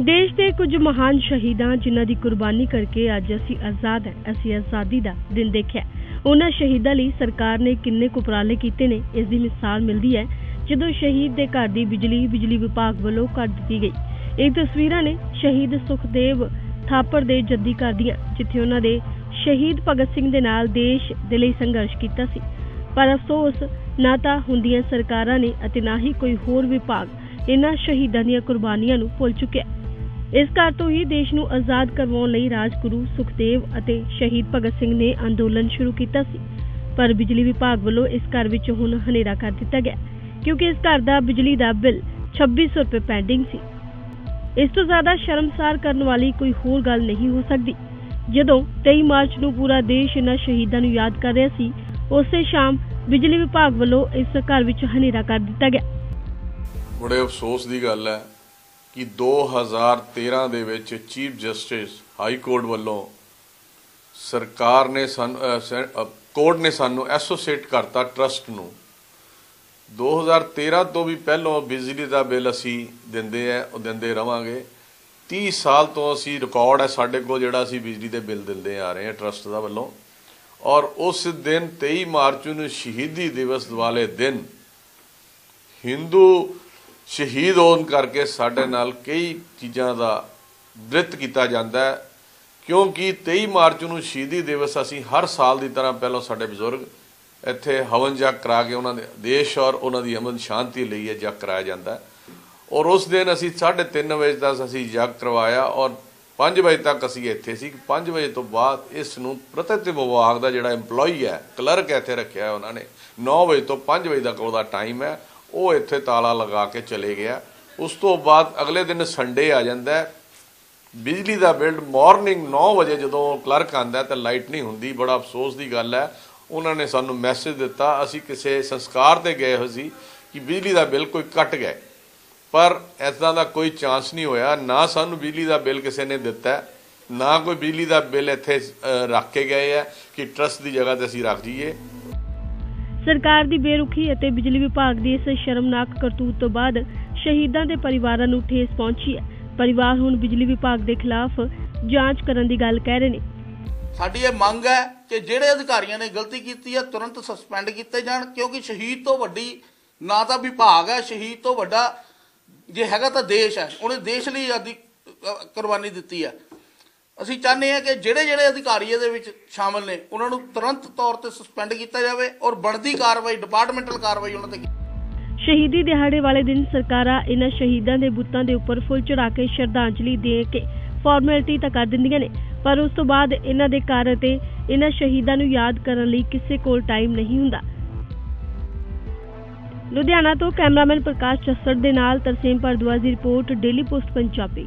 ਦੇਸ਼ ਦੇ ਕੁਝ ਮਹਾਨ ਸ਼ਹੀਦਾਂ ਜਿਨ੍ਹਾਂ ਦੀ ਕੁਰਬਾਨੀ ਕਰਕੇ ਅੱਜ ਅਸੀਂ ਆਜ਼ਾਦ ਹਾਂ, ਅਸੀਂ ਆਜ਼ਾਦੀ ਦਾ ਦਿਨ ਦੇਖਿਆ ਉਹਨਾਂ ਸ਼ਹੀਦਾਂ ਲਈ ਸਰਕਾਰ ਨੇ ਕਿੰਨੇ ਕੁ ਉਪਰਾਲੇ ਕੀਤੇ ਨੇ, ਇਸ ਦੀ ਮਿਸਾਲ ਮਿਲਦੀ ਹੈ ਜਦੋਂ ਸ਼ਹੀਦ ਦੇ ਘਰ ਦੀ ਬਿਜਲੀ ਬਿਜਲੀ ਵਿਭਾਗ ਵੱਲੋਂ ਕੱਟ ਦਿੱਤੀ ਗਈ। ਇਹ ਤਸਵੀਰਾਂ ਨੇ ਸ਼ਹੀਦ ਸੁਖਦੇਵ ਥਾਪਰ ਦੇ ਜੱਦੀ ਘਰ ਦੀਆਂ, ਜਿੱਥੇ ਉਹਨਾਂ ਦੇ ਸ਼ਹੀਦ ਭਗਤ ਸਿੰਘ ਦੇ ਨਾਲ ਦੇਸ਼ ਦੇ ਲਈ ਸੰਘਰਸ਼ ਕੀਤਾ ਸੀ। ਪਰ ਅਫਸੋਸ, ਨਾ ਤਾਂ ਹੁੰਦੀਆਂ ਸਰਕਾਰਾਂ ਨੇ ਅਤੇ ਨਾ ਹੀ ਕੋਈ ਹੋਰ ਵਿਭਾਗ ਇਹਨਾਂ ਸ਼ਹੀਦਾਂ ਦੀਆਂ ਕੁਰਬਾਨੀਆਂ ਨੂੰ ਭੁੱਲ ਚੁੱਕਿਆ। ਇਸ ਘਰ ਤੋਂ ਹੀ ਦੇਸ਼ ਨੂੰ ਆਜ਼ਾਦ ਕਰਵਾਉਣ ਲਈ ਰਾਜਗੁਰੂ ਸੁਖਦੇਵ ਅਤੇ ਸ਼ਹੀਦ ਭਗਤ ਸਿੰਘ ਨੇ ਅੰਦੋਲਨ ਸ਼ੁਰੂ ਕੀਤਾ ਸੀ। ਪਰ ਬਿਜਲੀ ਵਿਭਾਗ ਵੱਲੋਂ ਇਸ ਘਰ ਵਿੱਚ ਹੁਣ ਹਨੇਰਾ ਕਰ ਦਿੱਤਾ ਗਿਆ, ਕਿਉਂਕਿ ਇਸ ਘਰ ਦਾ ਬਿਜਲੀ ਦਾ ਬਿੱਲ 2600 ਰੁਪਏ ਪੈਂਡਿੰਗ ਸੀ। ਇਸ ਤੋਂ ਜ਼ਿਆਦਾ ਸ਼ਰਮਸਾਰ ਕਰਨ ਵਾਲੀ ਕੋਈ ਹੋਰ ਗੱਲ ਨਹੀਂ ਹੋ ਸਕਦੀ। ਜਦੋਂ 23 ਮਾਰਚ ਨੂੰ ਪੂਰਾ ਦੇਸ਼ ਇਹਨਾਂ ਸ਼ਹੀਦਾਂ ਨੂੰ ਯਾਦ ਕਰ ਰਿਹਾ ਸੀ, ਉਸੇ ਸ਼ਾਮ ਬਿਜਲੀ ਵਿਭਾਗ ਵੱਲੋਂ ਇਸ ਘਰ ਵਿੱਚ ਹਨੇਰਾ ਕਰ ਦਿੱਤਾ ਗਿਆ। ਬੜੇ ਅਫਸੋਸ ਦੀ ਗੱਲ ਹੈ ਕਿ 2013 ਦੇ ਵਿੱਚ ਚੀਫ ਜਸਟਿਸ ਹਾਈ ਕੋਰਟ ਵੱਲੋਂ ਸਰਕਾਰ ਨੇ ਸਾਨੂੰ ਕੋਰਟ ਨੇ ਸਾਨੂੰ ਐਸੋਸੀਏਟ ਕਰਤਾ ਟਰਸਟ ਨੂੰ। 2013 ਤੋਂ ਵੀ ਪਹਿਲਾਂ ਬਿਜਲੀ ਦਾ ਬਿੱਲ ਅਸੀਂ ਦਿੰਦੇ ਆ ਉਹ ਦਿੰਦੇ ਰਵਾਂਗੇ। 30 ਸਾਲ ਤੋਂ ਅਸੀਂ ਰਿਕਾਰਡ ਹੈ ਸਾਡੇ ਕੋਲ ਜਿਹੜਾ ਅਸੀਂ ਬਿਜਲੀ ਦੇ ਬਿੱਲ ਦਿੰਦੇ ਆ ਰਹੇ ਹਾਂ ਟਰਸਟ ਦਾ ਵੱਲੋਂ। ਔਰ ਉਸ ਦਿਨ 23 ਮਾਰਚ ਨੂੰ ਸ਼ਹੀਦੀ ਦਿਵਸ ਵਾਲੇ ਦਿਨ ਹਿੰਦੂ ਸ਼ਹੀਦ ਹੋਣ ਕਰਕੇ ਸਾਡੇ ਨਾਲ ਕਈ ਚੀਜ਼ਾਂ ਦਾ ਬ੍ਰਿਤ ਕੀਤਾ ਜਾਂਦਾ ਹੈ, ਕਿਉਂਕਿ 23 ਮਾਰਚ ਨੂੰ ਸ਼ਹੀਦੀ ਦਿਵਸ ਅਸੀਂ ਹਰ ਸਾਲ ਦੀ ਤਰ੍ਹਾਂ ਪਹਿਲਾਂ ਸਾਡੇ ਬਜ਼ੁਰਗ ਇੱਥੇ ਹਵਨ ਜਗ ਕਰਾ ਕੇ ਉਹਨਾਂ ਦੇ ਦੇਸ਼ ਔਰ ਉਹਨਾਂ ਦੀ ਅਮਨ ਸ਼ਾਂਤੀ ਲਈ ਇਹ ਜਗ ਕਰਾਇਆ ਜਾਂਦਾ ਹੈ। ਔਰ ਉਸ ਦਿਨ ਅਸੀਂ 3:30 ਵਜੇ ਤੱਕ ਅਸੀਂ ਜਗ ਕਰਵਾਇਆ ਔਰ 5 ਵਜੇ ਤੱਕ ਅਸੀਂ ਇੱਥੇ ਸੀ। 5 ਵਜੇ ਤੋਂ ਬਾਅਦ ਇਸ ਨੂੰ ਪ੍ਰਤਿਤ ਵਿਭਾਗ ਦਾ ਜਿਹੜਾ EMPLOYE ਹੈ ਕਲਰਕ ਇੱਥੇ ਰੱਖਿਆ ਉਹਨਾਂ ਨੇ। 9 ਵਜੇ ਤੋਂ 5 ਵਜੇ ਤੱਕ ਉਹਦਾ ਟਾਈਮ ਹੈ। ਉਹ ਇੱਥੇ ਤਾਲਾ ਲਗਾ ਕੇ ਚਲੇ ਗਿਆ। ਉਸ ਤੋਂ ਬਾਅਦ ਅਗਲੇ ਦਿਨ ਸੰਡੇ ਆ ਜਾਂਦਾ ਬਿਜਲੀ ਦਾ ਬਿੱਲ ਮਾਰਨਿੰਗ 9 ਵਜੇ ਜਦੋਂ ਕਲਰਕ ਆਂਦਾ ਤਾਂ ਲਾਈਟ ਨਹੀਂ ਹੁੰਦੀ, ਬੜਾ ਅਫਸੋਸ ਦੀ ਗੱਲ ਹੈ। ਉਹਨਾਂ ਨੇ ਸਾਨੂੰ ਮੈਸੇਜ ਦਿੱਤਾ, ਅਸੀਂ ਕਿਸੇ ਸੰਸਕਾਰ ਤੇ ਗਏ ਹੋਏ ਸੀ ਕਿ ਬਿਜਲੀ ਦਾ ਬਿੱਲ ਕੋਈ ਕੱਟ ਗਿਆ ਪਰ ਐਸਾ ਦਾ ਕੋਈ ਚਾਂਸ ਨਹੀਂ ਹੋਇਆ, ਨਾ ਸਾਨੂੰ ਬਿਜਲੀ ਦਾ ਬਿੱਲ ਕਿਸੇ ਨੇ ਦਿੱਤਾ ਨਾ ਕੋਈ ਬਿਜਲੀ ਦਾ ਬਿੱਲ ਇੱਥੇ ਰੱਖ ਕੇ ਗਏ ਹੈ ਕਿ ਟਰਸਟ ਦੀ ਜਗ੍ਹਾ ਤੇ ਅਸੀਂ ਰੱਖ ਜੀਏ ਸਰਕਾਰ ਦੀ ਬੇਰੁਖੀ ਅਤੇ ਬਿਜਲੀ ਵਿਭਾਗ ਦੀ ਇਸ ਸ਼ਰਮਨਾਕ ਕਰਤੂਤ ਤੋਂ ਬਾਅਦ ਸ਼ਹੀਦਾਂ ਦੇ ਪਰਿਵਾਰਾਂ ਨੂੰ ਠੇਸ ਪਹੁੰਚੀ ਹੈ। ਪਰਿਵਾਰ ਹੁਣ ਬਿਜਲੀ ਵਿਭਾਗ ਦੇ ਖਿਲਾਫ ਜਾਂਚ ਕਰਨ ਦੀ ਗੱਲ ਕਹਿ ਰਹੇ ਨੇ। ਸਾਡੀ ਇਹ ਮੰਗ ਹੈ ਕਿ ਜਿਹੜੇ ਅਧਿਕਾਰੀਆਂ ਨੇ ਗਲਤੀ ਕੀਤੀ ਹੈ, ਤੁਰੰਤ ਸਸਪੈਂਡ ਕੀਤੇ ਜਾਣ, ਕਿਉਂਕਿ ਸ਼ਹੀਦ ਤੋਂ ਵੱਡੀ ਨਾ ਤਾਂ ਵਿਭਾਗ ਹੈ, ਸ਼ਹੀਦ ਤੋਂ ਵੱਡਾ ਜੇ ਹੈਗਾ ਤਾਂ ਦੇਸ਼ ਹੈ। ਉਹਨੇ ਦੇਸ਼ ਲਈ ਆਦੀ ਕੁਰਬਾਨੀ ਦਿੱਤੀ ਹੈ। ਅਸੀਂ ਚਾਹੁੰਦੇ ਹਾਂ ਕਿ ਜਿਹੜੇ ਜਿਹੜੇ ਅਧਿਕਾਰੀ ਇਹਦੇ ਵਿੱਚ ਸ਼ਾਮਲ ਨੇ, ਉਹਨਾਂ ਨੂੰ ਤੁਰੰਤ ਤੌਰ ਤੇ ਸਸਪੈਂਡ ਕੀਤਾ ਜਾਵੇ ਔਰ ਬਣਦੀ ਕਾਰਵਾਈ ਡਿਪਾਰਟਮੈਂਟਲ ਕਾਰਵਾਈ ਉਹਨਾਂ ਤੇ ਸ਼ਹੀਦੀ ਦਿਹਾੜੇ ਵਾਲੇ ਦਿਨ ਸਰਕਾਰਾਂ ਇਹਨਾਂ ਸ਼ਹੀਦਾਂ ਦੇ ਬੁੱਤਾਂ ਦੇ ਉੱਪਰ ਫੁੱਲ ਚੜਾ ਕੇ ਸ਼ਰਧਾਂਜਲੀ ਦੇ ਕੇ ਫਾਰਮੈਲਿਟੀ ਤਾਂ ਕਰ ਦਿੰਦੀਆਂ ਨੇ। ਪਰ ਉਸ ਤੋਂ ਬਾਅਦ ਇਹਨਾਂ ਦੇ ਘਰ ਅਤੇ ਇਹਨਾਂ ਸ਼ਹੀਦਾਂ ਨੂੰ ਯਾਦ ਕਰਨ ਲਈ ਕਿਸੇ ਕੋਲ ਟਾਈਮ ਨਹੀਂ ਹੁੰਦਾ। ਲੁਧਿਆਣਾ ਤੋਂ ਕੈਮਰਾਮੈਨ ਪ੍ਰਕਾਸ਼ ਚੱਸੜ ਦੇ ਨਾਲ ਤਰਸੇਮ ਪਰਦਵਾਜ ਦੀ ਰਿਪੋਰਟ, ਡੇਲੀ ਪੋਸਟ, ਪੰਜਾਬੀ।